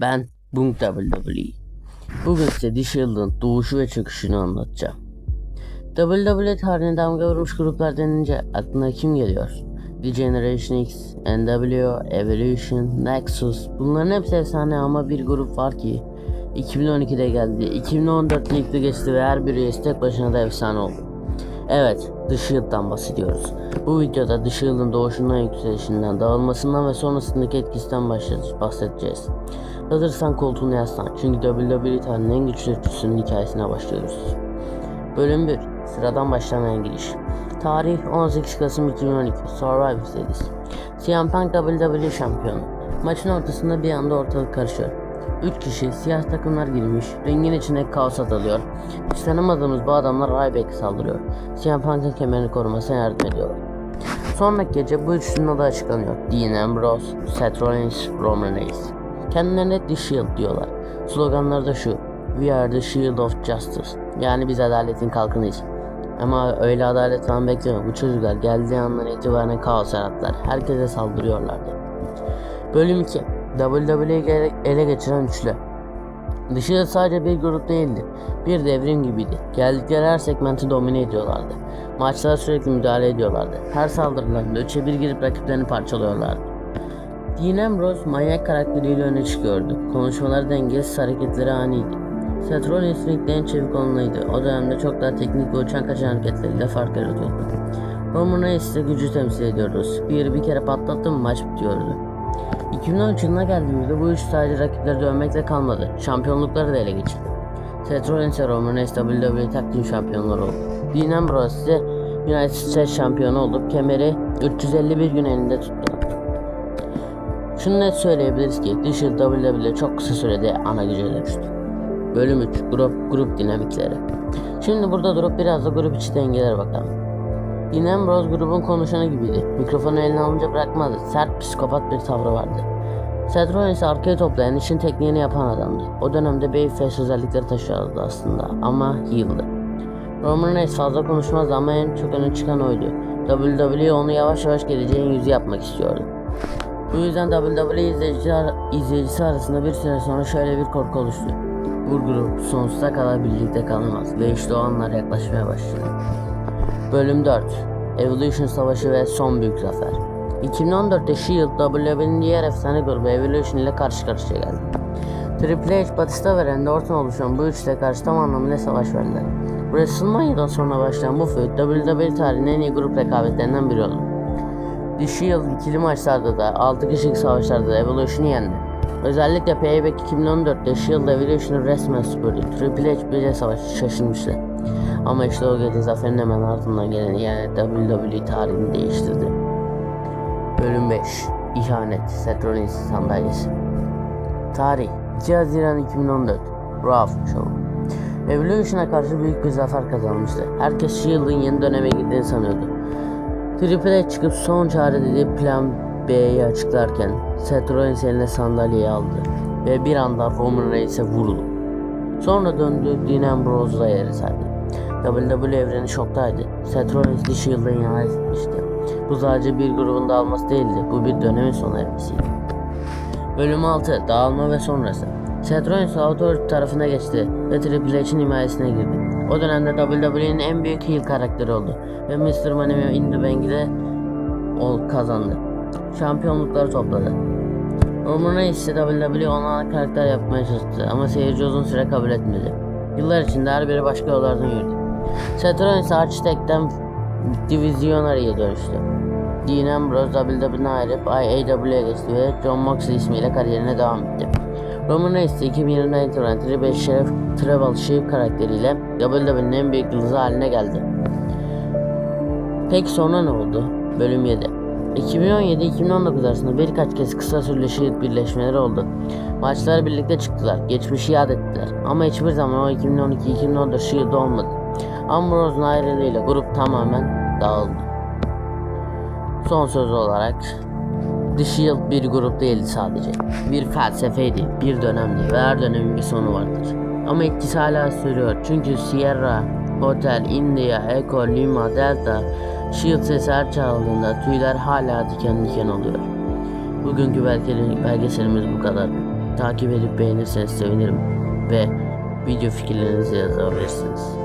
Ben Bunk WWE. Bugün size The Shield'ın doğuşu ve çöküşünü anlatacağım. WWE tarihine damga vurmuş gruplar denince aklına kim geliyor? The Generation X, NWO, Evolution, Nexus bunların hepsi efsane ama bir grup var ki 2012'de geldi, 2014'te yıktı geçti ve her bir üyesi tek başına da efsane oldu. Evet, The Shield'dan bahsediyoruz. Bu videoda The Shield'ın doğuşundan yükselişinden, dağılmasından ve sonrasındaki etkisinden bahsedeceğiz. Hazırsan koltuğuna yaslan çünkü WWE tarihinin en güçlü üçlüsünün hikayesine başlıyoruz. Bölüm 1 Sıradan başlamayan giriş Tarih 18 Kasım 2012 Survivor Series CM Punk WWE şampiyonu Maçın ortasında bir anda ortalık karışıyor 3 kişi siyah takımlar girmiş ringin içine kaosa dalıyor Hiç tanımadığımız bu adamlar Ryback'e saldırıyor CM Punk'ın kemerini korumasına yardım ediyorlar Sonraki gece bu üçlünün adı açıklanıyor Dean Ambrose, Seth Rollins, Roman Reigns Kendilerine The Shield diyorlar Sloganları da şu We are the shield of justice. Yani biz adaletin kalkınıyız. Ama öyle adalet falan bekleme. Bu çocuklar geldiği andan itibaren kaos yarattılar. Herkese saldırıyorlardı. Bölüm 2. WWE'yi ele- geçiren üçlü. Shield sadece bir grup değildi. Bir devrim gibiydi. Geldikleri her segmenti domine ediyorlardı. Maçlara sürekli müdahale ediyorlardı. Her saldırılarında üçe bir girip rakiplerini parçalıyorlardı. Dean Ambrose manyak karakteriyle öne çıkıyordu. Konuşmaları dengesiz, hareketleri aniydi. Seth Rollins en çevik olanıydı. O dönemde çok daha teknik ve uçan kaçan hareketleriyle fark yaratıyordu. Roman Reigns ise gücü temsil ediyordu. Spear'ı bir kere patlattı maç bitiyordu. 2013 yılına geldiğimizde bu üç sadece rakipleri dövmekle kalmadı. Şampiyonlukları da ele geçirdi. Seth Rollins ve Roman Reigns WWE Tag Team şampiyonları oldu. Dean Ambrose ise United States şampiyonu olup kemeri 351 gün elinde tuttu. Şunu net söyleyebiliriz ki Shield WWE çok kısa sürede ana güce dönüştü. Bölüm 3 Grup, grup dinamikleri Şimdi burada durup biraz da grup içi dengelere bakalım. Dean Ambrose grubun konuşanı gibiydi. Mikrofonu eline alınca bırakmadı. Sert psikopat bir tavrı vardı. Seth Rollins arkaya toplayan işin tekniğini yapan adamdı. O dönemde Babyface özellikleri taşıyordu aslında ama heel'dı. Roman Reigns fazla konuşmazdı ama en çok öne çıkan oydu. WWE onu yavaş yavaş geleceğin yüzü yapmak istiyordu. Bu yüzden WWE izleyiciler, izleyicisi arasında bir süre sonra şöyle bir korku oluştu. Bu grup sonsuza kadar birlikte kalamaz ve işte o anlar yaklaşmaya başladı. Bölüm 4 Evolution Savaşı ve son büyük zafer 2014'te SHIELD WWE'nin diğer efsane grubu Evolution ile karşı karşıya geldi. Triple H, Batista ve Randy Orton oluşan bu üçle karşı tam anlamıyla savaş verdiler. WrestleMania'dan sonra başlayan bu feud WWE tarihinin en iyi grup rekabetlerinden biri oldu. The Shield ikili maçlarda da 6 kişilik savaşlarda da Evolution'u yendi. Özellikle Payback 2014'te Shield Evolution'u resmen süpürdü. Triple H bile savaşı şaşırmıştı. Ama işte o gece zaferin hemen ardından gelen yani WWE tarihini değiştirdi. Bölüm 5 İhanet Seth Rollins sandalyesi Tarih 2 Haziran 2014 Raw Show Evolution'a karşı büyük bir zafer kazanmıştı. Herkes Shield'ın yeni döneme girdiğini sanıyordu. Triple H çıkıp son çare dediği plan B'yi açıklarken Seth Rollins eline sandalyeyi aldı ve bir anda Roman Reigns'e vurdu. Sonra döndü Dean Ambrose'la yere serdi. WWE evreni şoktaydı. Rollins The Shield'a ihanet etmişti. Bu sadece bir grubun dağılması değildi. Bu bir dönemin sona ermesiydi. Bölüm 6 Dağılma ve sonrası Seth Rollins Authority tarafına geçti ve Triple H'in himayesine girdi. O dönemde WWE'nin en büyük heel karakteri oldu ve Mr. Money In The Bank ile ol kazandı. Şampiyonlukları topladı. Roman Reigns ise WWE ona karakter yapmaya çalıştı ama seyirci uzun süre kabul etmedi. Yıllar içinde her biri başka yollardan yürüdü. Seth Rollins Architect'ten Divisionary'e dönüştü. Dean Ambrose WWE'den ayrılıp IAW'ye geçti ve John Moxley ismiyle kariyerine devam etti. Roman Reigns ise 2020'den itibaren Triple Sheriff Tribal Chief karakteriyle WWE'nin en büyük yıldızı haline geldi. Peki sonra ne oldu? Bölüm 7 2017-2019 arasında birkaç kez kısa süreli Shield birleşmeleri oldu. Maçlara birlikte çıktılar, geçmişi yad ettiler. Ama hiçbir zaman o 2012-2014 Shield olmadı. Ambrose'un ayrılığıyla grup tamamen dağıldı. Son söz olarak The Shield bir grup değildi sadece. Bir felsefeydi, bir dönemdi ve her dönemin bir sonu vardır. Ama etkisi hala sürüyor çünkü Sierra, Hotel, India, Echo, Lima, Delta, Shield sesi her çaldığında tüyler hala diken diken oluyor. Bugünkü belge- belgeselimiz bu kadar. takip edip beğenirseniz sevinirim ve video fikirlerinizi yazabilirsiniz.